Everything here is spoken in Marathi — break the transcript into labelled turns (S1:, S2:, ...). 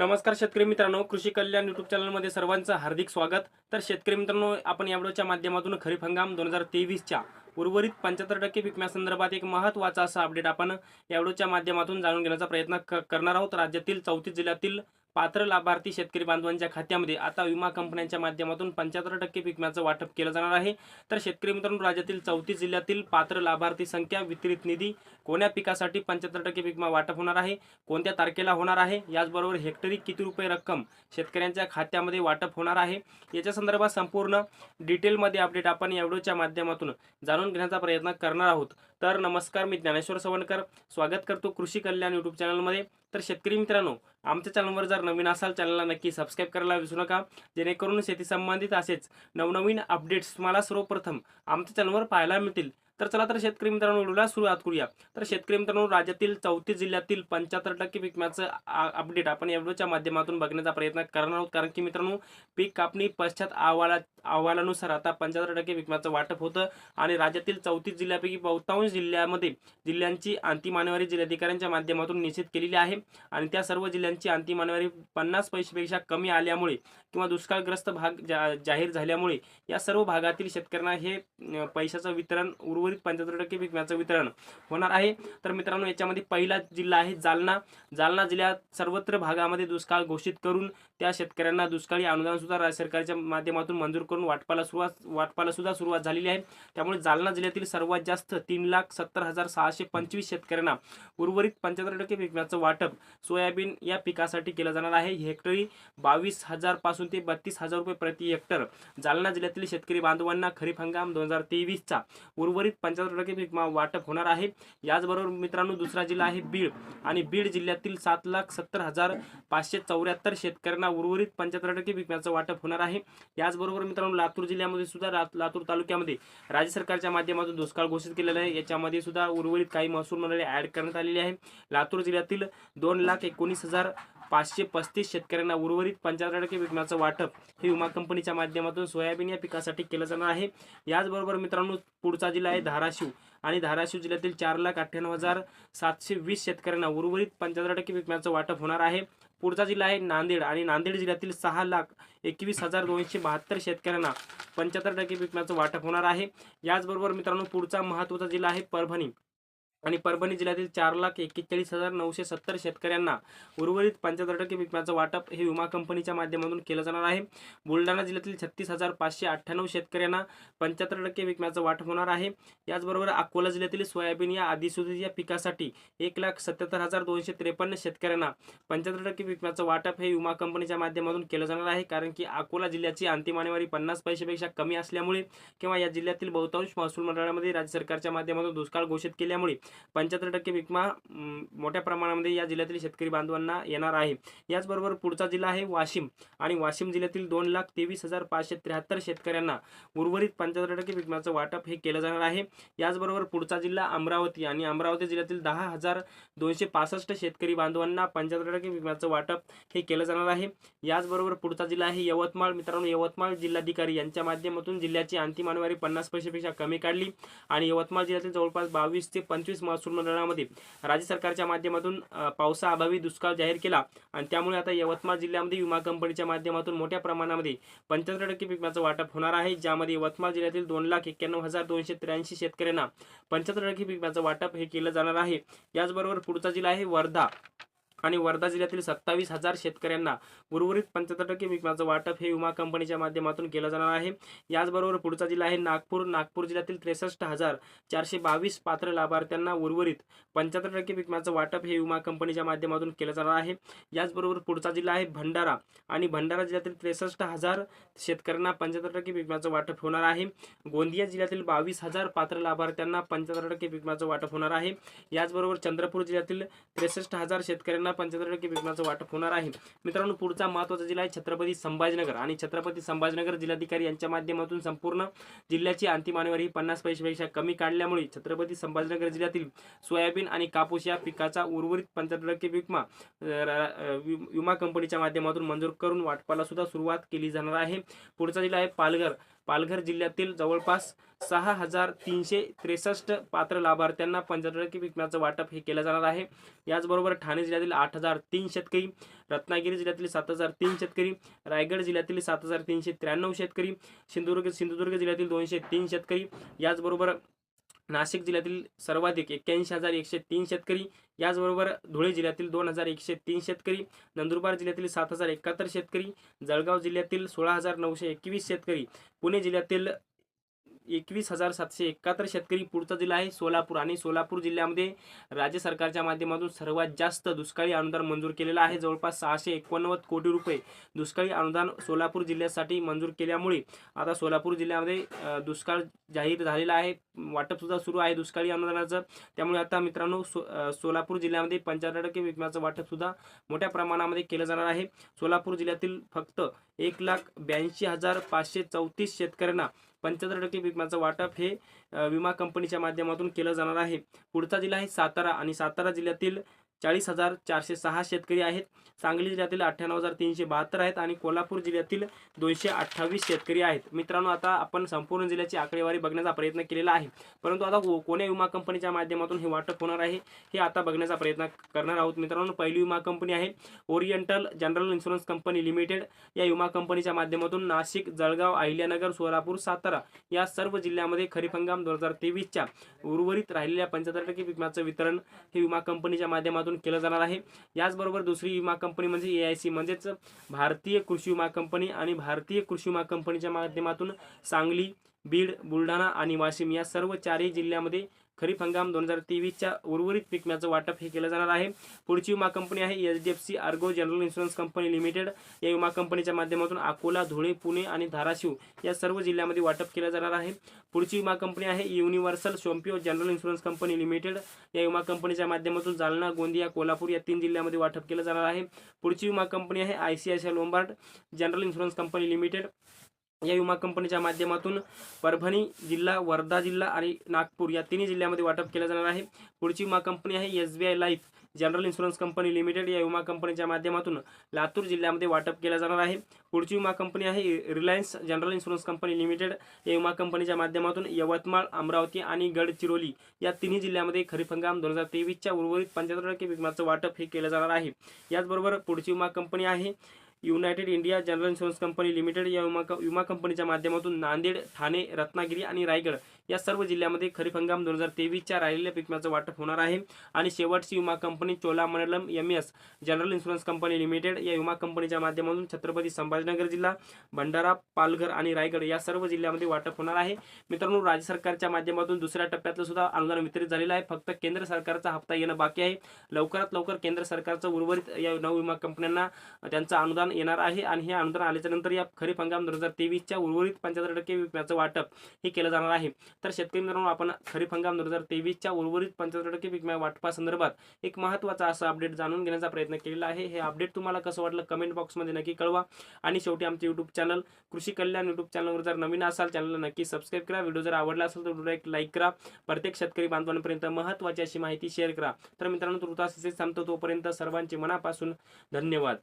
S1: नमस्कार शेतकरी मित्रांनो कृषी कल्याण युट्यूब चॅनलमध्ये सर्वांचं हार्दिक स्वागत. तर शेतकरी मित्रांनो आपण या व्हिडिओच्या माध्यमातून खरीप हंगाम दोन हजार तेवीसच्या उर्वरित पंच्याहत्तर टक्के विकम्यासंदर्भात एक महत्त्वाचा असा अपडेट आपण या व्हिडिओच्या माध्यमातून जाणून घेण्याचा प्रयत्न क- करणार आहोत. राज्यातील चौतीस जिल्ह्यातील पात्र लाभार्थी शेतकरी बांधवांच्या खात्यामध्ये आता विमा कंपन्यांच्या माध्यमातून पंच्याहत्तर टक्के विम्याचं वाटप केलं जाणार आहे. तर शेतकरी मित्रांनो राज्यातील चौतीस जिल्ह्यातील पात्र लाभार्थी संख्या वितरित निधी कोण्या पिकासाठी पंच्याहत्तर टक्के विमा वाटप होणार आहे? कोणत्या तारखेला होणार आहे? याचबरोबर हेक्टरी किती रुपये रक्कम शेतकऱ्यांच्या खात्यामध्ये वाटप होणार आहे? याच्या संदर्भात संपूर्ण डिटेलमध्ये अपडेट आपण या व्हिडिओच्या माध्यमातून जाणून घेण्याचा प्रयत्न करणार आहोत. तर नमस्कार मी ज्ञानेश्वर सवणकर स्वागत करतो कृषी कल्याण यूट्यूब चॅनलमध्ये. तर शेतकरी मित्रांनो आमच्या चॅनलवर जर नवीन असाल चॅनलला नक्की सबस्क्राईब करायला विसरू नका. जेणेकरून शेती संबंधित असेच नवनवीन अपडेट्स तुम्हाला सर्वप्रथम आमच्या चॅनलवर पाहायला मिळतील. तर चला तर शेतकरी मित्रांनो व्हिडिओला सुरुवात करूया. तर शेतकरी मित्रांनो राज्यातील चौतीस जिल्ह्यातील पंच्याहत्तर टक्के विकम्याचं अपडेट आपण या व्हिडिओच्या माध्यमातून बघण्याचा प्रयत्न करणार आहोत. कारण की मित्रांनो पीक कापणी पश्चात अहवाला अहवालानुसार आता पंच्याहत्तर टक्के विकम्याचं वाटप होतं. आणि राज्यातील चौतीस जिल्ह्यापैकी बहुतांश जिल्ह्यामध्ये जिल्ह्यांची अंतिमानवारी जिल्हाधिकाऱ्यांच्या माध्यमातून निश्चित केलेली आहे. आणि त्या सर्व जिल्ह्यांची अंतिम मानवारी पन्नास पैशापेक्षा कमी आल्यामुळे किंवा दुष्काळग्रस्त भाग जा जाहीर झाल्यामुळे या सर्व भागातील शेतकऱ्यांना हे पैशाचं वितरण उर्वरित पंच्याहत्तर टक्के विकम्याचं वितरण होणार आहे. तर मित्रांनो याच्यामध्ये पहिला जिल्हा आहे जालना. जालना जिल्ह्यात सर्वत्र भागामध्ये दुष्काळ घोषित करून त्या शेतकऱ्यांना दुष्काळी अनुदान सुद्धा राज्य सरकारच्या माध्यमातून मंजूर करून वाटपाला सुरुवात वाटपाला सुद्धा सुरुवात झालेली आहे. त्यामुळे जालना जिल्ह्यातील सर्वात जास्त तीन लाख सत्तर हजार सहाशे पंचवीस शेतकऱ्यांना उर्वरित पंच्याहत्तर टक्के विकम्याचं वाटप सोयाबीन या पिकासाठी केलं जाणार आहे. हेक्टरी बावीस हजारपासून ते बत्तीस हजार रुपये प्रति हेक्टर जालना जिल्ह्यातील शेतकरी बांधवांना खरीप हंगाम दोन हजार तेवीसचा उर्वरित पंच्याहत्तर टक्के पीक वाटप होणार आहे. याचबरोबर मित्रांनो दुसरा जिल्हा आहे बीड. आणि बीड जिल्ह्यातील सात लाख सत्तर हजार पाचशे चौऱ्याहत्तर शेतकऱ्यांना उर्वरित पंच्याहत्तर टक्के विकम्याचं वाटप होणार आहे. याचबरोबर मित्रांनो लातूर जिल्ह्यामध्ये सुद्धा रा- लातूर तालुक्यामध्ये राज्य सरकारच्या माध्यमातून दुष्काळ घोषित केलेला आहे. याच्यामध्ये सुद्धा उर्वरित काही महसूल मंडळे ऍड करण्यात आलेली आहे. लातूर जिल्ह्यातील दोन लाख एकोणीस हजार पाचशे पस्तीस शेतकऱ्यांना उर्वरित पंच्याहत्तर टक्के विकण्याचं वाटप हे विमा कंपनीच्या माध्यमातून सोयाबीन या पिकासाठी केलं जाणार आहे. याचबरोबर मित्रांनो पुढचा जिल्हा आहे धाराशिव आणि धाराशिव जिल्ह्यातील चार लाख अठ्ठ्याण्णव हजार सातशे वीस शेतकऱ्यांना उर्वरित पंच्याहत्तर टक्के विकम्याचं वाटप होणार आहे. पुढचा जिल्हा आहे नांदेड आणि नांदेड जिल्ह्यातील सहा लाख एकवीस हजार दोनशे बहात्तर शेतकऱ्यांना पंच्याहत्तर टक्के विकम्याचं वाटप होणार आहे. याचबरोबर मित्रांनो पुढचा महत्त्वाचा जिल्हा आहे परभणी. आणि परभणी जिल्ह्यातील चार लाख एक्केचाळीस हजार नऊशे सत्तर शेतकऱ्यांना उर्वरित पंच्याहत्तर टक्के विकम्याचं वाटप हे विमा कंपनीच्या माध्यमातून केलं जाणार आहे. बुलढाणा जिल्ह्यातील छत्तीस हजार पाचशे अठ्ठ्याण्णव शेतकऱ्यांना पंच्याहत्तर टक्के विकम्याचं वाटप होणार आहे. याचबरोबर अकोला जिल्ह्यातील सोयाबीन या अधिसूचित या पिकासाठी एक लाख सत्याहत्तर हजार दोनशे त्रेपन्न शेतकऱ्यांना पंच्याहत्तर टक्के विकम्याचं वाटप हे विमा कंपनीच्या माध्यमातून केलं जाणार आहे. कारण की अकोला जिल्ह्याची अंतिम आणेवारी पन्नास पैशापेक्षा कमी असल्यामुळे किंवा या जिल्ह्यातील बहुतांश महसूल मंडळामध्ये राज्य सरकारच्या माध्यमातून दुष्काळ घोषित केल्यामुळे पंच्याहत्तर टक्के विकमा मोठ्या प्रमाणामध्ये या जिल्ह्यातील शेतकरी बांधवांना येणार आहे. याचबरोबर पुढचा जिल्हा आहे वाशिम आणि वाशिम जिल्ह्यातील दोन लाख तेवीस हजार पाचशे त्र्याहत्तर शेतकऱ्यांना उर्वरित पंच्याहत्तर टक्के विकम्याचं वाटप हे केलं जाणार आहे. याचबरोबर पुढचा जिल्हा अमरावती आणि अमरावती जिल्ह्यातील दहा हजार दोनशे पासष्ट शेतकरी बांधवांना पंच्याहत्तर टक्के विकम्याचं वाटप हे केलं जाणार आहे. याचबरोबर पुढचा जिल्हा आहे यवतमाळ. मित्रांनो यवतमाळ जिल्हाधिकारी यांच्या माध्यमातून जिल्ह्याची अंतिम मानवारी पन्नास पैसेपेक्षा कमी काढली आणि यवतमाळ जिल्ह्यातील जवळपास बावीस ते पंचवीस महसूल मंडळामध्ये. राज्य सरकारच्या माध्यमातून पावसाअभावी दुष्काळ जाहीर केला आणि त्यामुळे आता यवतमाळ जिल्ह्यामध्ये विमा कंपनीच्या माध्यमातून मोठ्या प्रमाणामध्ये पंच्याहत्तर टक्के विकम्याचं वाटप होणार आहे. ज्यामध्ये यवतमाळ जिल्ह्यातील दोन लाख एक्क्याण्णव हजार दोनशे त्र्याऐंशी शेतकऱ्यांना पंच्याहत्तर टक्के विकम्याचं वाटप हे केलं जाणार आहे. याचबरोबर पुढचा जिल्हा आहे वर्धा. आणि वर्धा जिल्ह्यातील सत्तावीस हजार शेतकऱ्यांना उर्वरित पंच्याहत्तर टक्के विकम्याचं वाटप हे विमा कंपनीच्या माध्यमातून केलं जाणार आहे. याचबरोबर पुढचा जिल्हा आहे नागपूर. नागपूर जिल्ह्यातील त्रेसष्ट हजार चारशे बावीस पात्र लाभार्थ्यांना उर्वरित पंच्याहत्तर टक्के विकम्याचं वाटप हे विमा कंपनीच्या माध्यमातून केलं जाणार आहे. याचबरोबर पुढचा जिल्हा आहे भंडारा आणि भंडारा जिल्ह्यातील त्रेसष्ट हजार शेतकऱ्यांना पंच्याहत्तर टक्के विकम्याचं वाटप होणार आहे. गोंदिया जिल्ह्यातील बावीस हजार पात्र लाभार्थ्यांना पंच्याहत्तर टक्के विकम्याचं वाटप होणार आहे. याचबरोबर चंद्रपूर जिल्ह्यातील त्रेसष्ट हजार शेतकऱ्यांना होणार पंच्याहत्तर टक्के विकम्याचं वाटप होणार आहे. मित्रांनो पुढचा महत्त्वाचा जिल्हा आहे छत्रपती संभाजीनगर आणि छत्रपती संभाजीनगर जिल्हाधिकारी यांच्या माध्यमातून संपूर्ण जिल्ह्याची अंतिम आणेवारी ही पन्नास पैशापेक्षा कमी काढल्यामुळे छत्रपती संभाजीनगर जिल्ह्यातील सोयाबीन आणि कापूस या पिकाचा उर्वरित पंच्याहत्तर टक्के विमा विमा कंपनीच्या माध्यमातून मंजूर करून वाटपाला सुद्धा सुरुवात केली जाणार आहे. पुढचा जिल्हा आहे पालघर. पालघर जिल्ह्यातील जवळपास सहा हजार तीनशे त्रेसष्ट पात्र लाभार्थ्यांना पंच्याहत्तर टक्के वाटप हे केलं जाणार आहे. याचबरोबर ठाणे जिल्ह्यातील आठ हजार तीन शेतकरी रत्नागिरी जिल्ह्यातील सात हजार तीन शेतकरी रायगड जिल्ह्यातील सात हजार तीनशे त्र्याण्णव शेतकरी सिंधुदुर्ग सिंधुदुर्ग जिल्ह्यातील दोनशे तीन शेतकरी याचबरोबर नाशिक जिल्ह्यातील सर्वाधिक एक्क्याऐंशी हजार एकशे तीन शेतकरी याचबरोबर धुळे जिल्ह्यातील दोन हजार एकशे तीन शेतकरी नंदुरबार जिल्ह्यातील सात हजार एकाहत्तर शेतकरी जळगाव जिल्ह्यातील सोळा हजार नऊशे एकवीस शेतकरी पुणे जिल्ह्यातील एकवीस हजार सातशे एकाहत्तर शेतकरी पुढचा जिल्हा आहे सोलापूर आणि सोलापूर जिल्ह्यामध्ये राज्य सरकारच्या माध्यमातून सर्वात जास्त दुष्काळी अनुदान मंजूर केलेलं आहे. जवळपास सहाशे एकोणनव्वद कोटी रुपये दुष्काळी अनुदान सोलापूर जिल्ह्यासाठी मंजूर केल्यामुळे आता सोलापूर जिल्ह्यामध्ये दुष्काळ जाहीर झालेला आहे. वाटपसुद्धा सुरू आहे दुष्काळी अनुदानाचं. त्यामुळे आता मित्रांनो सो सोलापूर जिल्ह्यामध्ये पंच्याहत्तर टक्के विम्याचं वाटपसुद्धा मोठ्या प्रमाणामध्ये केलं जाणार आहे. सोलापूर जिल्ह्यातील फक्त एक लाख ब्याऐंशी हजार पाचशे चौतीस शेतकऱ्यांना पंच्याहत्तर टक्के विम्याचं वाटप हे विमा कंपनीच्या माध्यमातून केलं जाणार आहे. पुढचा जिल्हा आहे सातारा आणि सातारा जिल्ह्यातील चाळीस हजार चारशे सहा शेतकरी आहेत. सांगली जिल्ह्यातील अठ्ठ्याण्णव हजार तीनशे बहात्तर आहेत आणि कोल्हापूर जिल्ह्यातील दोनशे अठ्ठावीस शेतकरी आहेत. मित्रांनो आता आपण संपूर्ण जिल्ह्याची आकडेवारी बघण्याचा प्रयत्न केलेला आहे. परंतु आता कोण्या विमा कंपनीच्या माध्यमातून हे वाटप होणार आहे हे आता बघण्याचा प्रयत्न करणार आहोत. मित्रांनो पहिली विमा कंपनी आहे oriental general insurance company limited. या विमा कंपनीच्या माध्यमातून नाशिक जळगाव अहिल्यानगर सोलापूर सातारा या सर्व जिल्ह्यामध्ये खरीप हंगाम दोन हजार तेवीसच्या उर्वरित राहिलेल्या पंच्याहत्तर टक्के विम्याचं वितरण हे विमा कंपनीच्या माध्यमातून केलं जाणार आहे. याचबरोबर दुसरी विमा कंपनी म्हणजे ए आय सी म्हणजेच भारतीय कृषी विमा कंपनी आणि भारतीय कृषी विमा कंपनीच्या माध्यमातून सांगली बीड बुलढाणा आणि वाशिम या सर्व चारही जिल्ह्यामध्ये खरीप हंगाम दोन हजार तेवीसच्या उर्वरित पीक विम्याचं वाटप हे केलं जाणार आहे. पुढची विमा कंपनी आहे H D F C ERGO general insurance company limited. या विमा कंपनीच्या माध्यमातून अकोला धुळे पुणे आणि धाराशिव या सर्व जिल्ह्यामध्ये वाटप केलं जाणार आहे. पुढची विमा कंपनी आहे universal Sompo general insurance company limited. या विमा कंपनीच्या माध्यमातून जालना गोंदिया कोल्हापूर या तीन जिल्ह्यामध्ये वाटप केलं जाणार आहे. पुढची विमा कंपनी आहे I C I C Lombard general insurance company limited. या विमा कंपनीच्या माध्यमातून परभणी जिल्हा वर्धा जिल्हा आणि नागपूर या तिन्ही जिल्ह्यामध्ये वाटप केलं जाणार आहे. पुढची विमा कंपनी आहे S B I life general insurance company limited. या विमा कंपनीच्या माध्यमातून लातूर जिल्ह्यामध्ये वाटप केलं जाणार आहे. पुढची विमा कंपनी आहे Reliance general insurance company limited. या विमा कंपनीच्या माध्यमातून यवतमाळ अमरावती आणि गडचिरोली या तिन्ही जिल्ह्यामध्ये खरीप हंगाम दोन हजार तेवीसच्या उर्वरित पंच्याहत्तर टक्के विमाचं वाटप हे केलं जाणार आहे. याचबरोबर पुढची विमा कंपनी आहे united India general insurance company limited या विमा विमा कंपनीच्या माध्यमातून नांदेड ठाणे रत्नागिरी आणि रायगड या सर्व जिल्ह्यामध्ये खरीप हंगाम दोन हजार तेवीसच्या राहिलेल्या पिकम्याचं वाटप होणार आहे. आणि शेवटची विमा company Cholamandalam M S general insurance company limited या विमा कंपनीच्या माध्यमातून छत्रपती संभाजीनगर जिल्हा भंडारा पालघर आणि रायगड या सर्व जिल्ह्यामध्ये वाटप होणार आहे. मित्रांनो राज्य सरकारच्या माध्यमातून दुसऱ्या टप्प्यातलं सुद्धा अनुदान वितरित झालेलं आहे. फक्त केंद्र सरकारचा हप्ता येणं बाकी आहे. लवकरात लवकर केंद्र सरकारचं उर्वरित या नऊ विमा कंपन्यांना त्यांचं अनुदान येणार आहे. आणि हे अनुदान आल्याच्यानंतर या खरीप हंगाम दोन हजार तेवीसच्या उर्वरित पंच्याहत्तर टक्के विम्याचं वाटप हे केलं जाणार आहे. तर शेतकरी मित्रांनो आपण खरीप हंगाम दोन हजार तेवीसच्या उर्वरित पंच्याहत्तर टक्के पीक वाटपासंदर्भात एक महत्त्वाचा असा अपडेट जाणून घेण्याचा प्रयत्न केलेला आहे. हे अपडेट तुम्हाला कसं वाटलं कमेंट बॉक्समध्ये नक्की कळवा. आणि शेवटी आमचे यूट्यूब चॅनल कृषी कल्याण यूट्यूब चॅनलवर जर नवीन असाल चॅनलला नक्की सबस्क्राईब करा. व्हिडिओ जर आवडला असेल तर व्हिडिओ एक लाईक करा. प्रत्येक शेतकरी बांधवांपर्यंत महत्त्वाची अशी माहिती शेअर करा. तर मित्रांनो तुर्तास असेच थांबतो. तोपर्यंत सर्वांचे मनापासून धन्यवाद.